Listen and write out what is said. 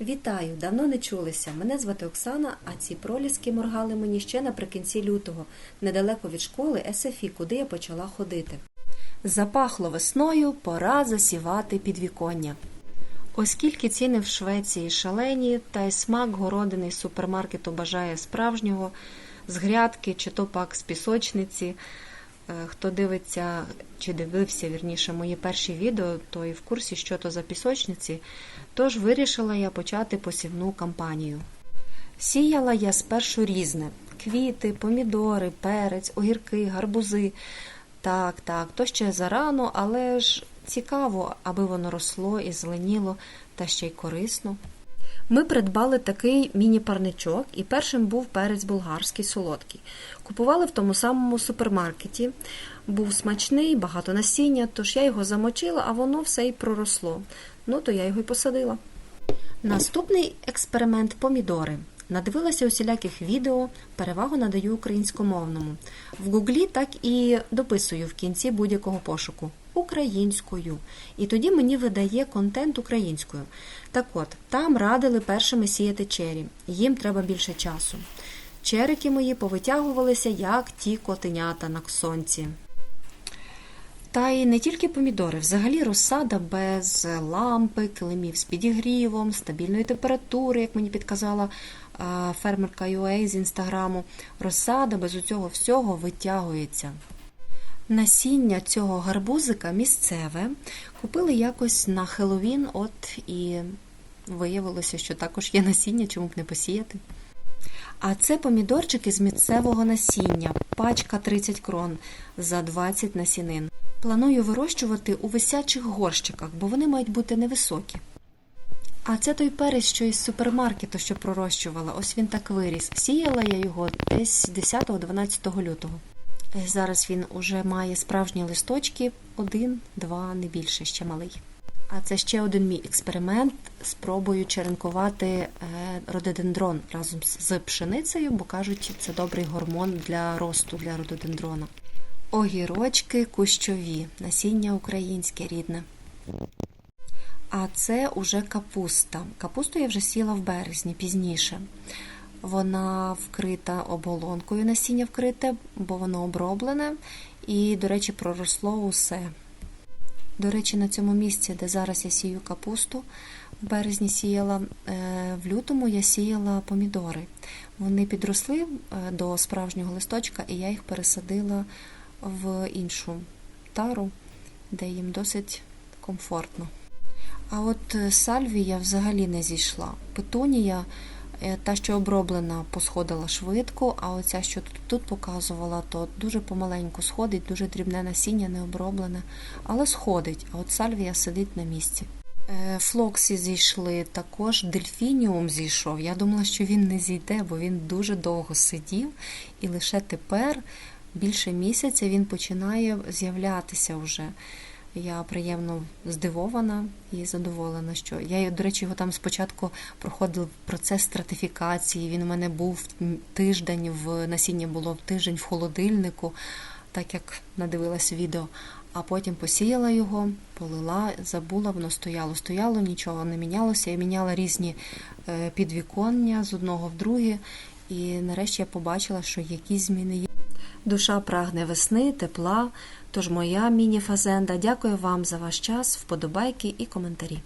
Вітаю! Давно не чулися. Мене звати Оксана, а ці проліски моргали мені ще наприкінці лютого, недалеко від школи СФІ, куди я почала ходити. Запахло весною, пора засівати підвіконня. Оскільки ціни в Швеції шалені, та й смак городини супермаркету бажає справжнього, з грядки чи то пак з пісочниці. Е, Хто дивиться чи дивився вірніше мої перші відео, той в курсі, що то за пісочниці. Тож вирішила я почати посівну кампанію. Сіяла я спершу різне: квіти, помідори, перець, огірки, гарбузи. Так, так, то ще зарано, але ж цікаво, аби воно росло і зеленіло, та ще й корисно. Ми придбали такий міні-парничок, і першим був перець болгарський солодкий. Купували в тому самому супермаркеті. Був смачний, багато насіння, тож я його замочила, а воно все й проросло. Ну, то я його й посадила. Наступний експеримент помідори. Надивилася усіляких відео, перевагу надаю українськомовному. В гуглі так і дописую в кінці будь-якого пошуку українською. І тоді мені видає контент українською. Так от, там радили першими сіяти чері. Їм треба більше часу. Черики мої повитягувалися, як ті котенята на сонці. Та й не тільки помідори, взагалі розсада без лампи, килимів з підігрівом, стабільної температури, як мені підказала фермерка UA з інстаграму. Розсада без усього всього витягується. Насіння цього гарбузика місцеве купили якось на Хеллоуін, от і виявилося, що також є насіння, чому б не посіяти. А це помідорчики з місцевого насіння, пачка 30 крон за 20 насінин. Планую вирощувати у висячих горщиках, бо вони мають бути невисокі. А це той перець, що із супермаркету, що пророщувала. Ось він так виріс. Сіяла я його десь 10-12 лютого. Зараз він уже має справжні листочки, один, два, не більше, ще малий. А це ще один мій експеримент. Спробую черенкувати е, рододендрон разом з пшеницею, бо кажуть, це добрий гормон для росту для рододендрона. Огірочки кущові, насіння українське рідне. А це уже капуста. Капусту я вже сіла в березні пізніше. Вона вкрита оболонкою, насіння вкрите, бо воно оброблене, і, до речі, проросло усе. До речі, на цьому місці, де зараз я сію капусту, в березні сіяла, е, в лютому я сіяла помідори. Вони підросли е, до справжнього листочка, і я їх пересадила в іншу тару, де їм досить комфортно. А от е, сальвія взагалі не зійшла. Петунія, та, що оброблена, посходила швидко, а оця, що тут, тут показувала, то дуже помаленьку сходить, дуже дрібне насіння, не оброблене, але сходить. А от сальвія сидить на місці. Е, Флоксі зійшли, також дельфініум зійшов. Я думала, що він не зійде, бо він дуже довго сидів, і лише тепер, більше місяця, він починає з'являтися вже. Я приємно здивована і задоволена, що я, до речі, його там спочатку проходив процес стратифікації. Він у мене був тиждень в насіння було тиждень в холодильнику, так як надивилась відео. А потім посіяла його, полила, забула, воно стояло. Стояло, нічого не мінялося. Я міняла різні е, підвіконня з одного в друге, і нарешті я побачила, що якісь зміни. Душа прагне весни, тепла. Тож моя міні-фазенда. Дякую вам за ваш час, вподобайки і коментарі.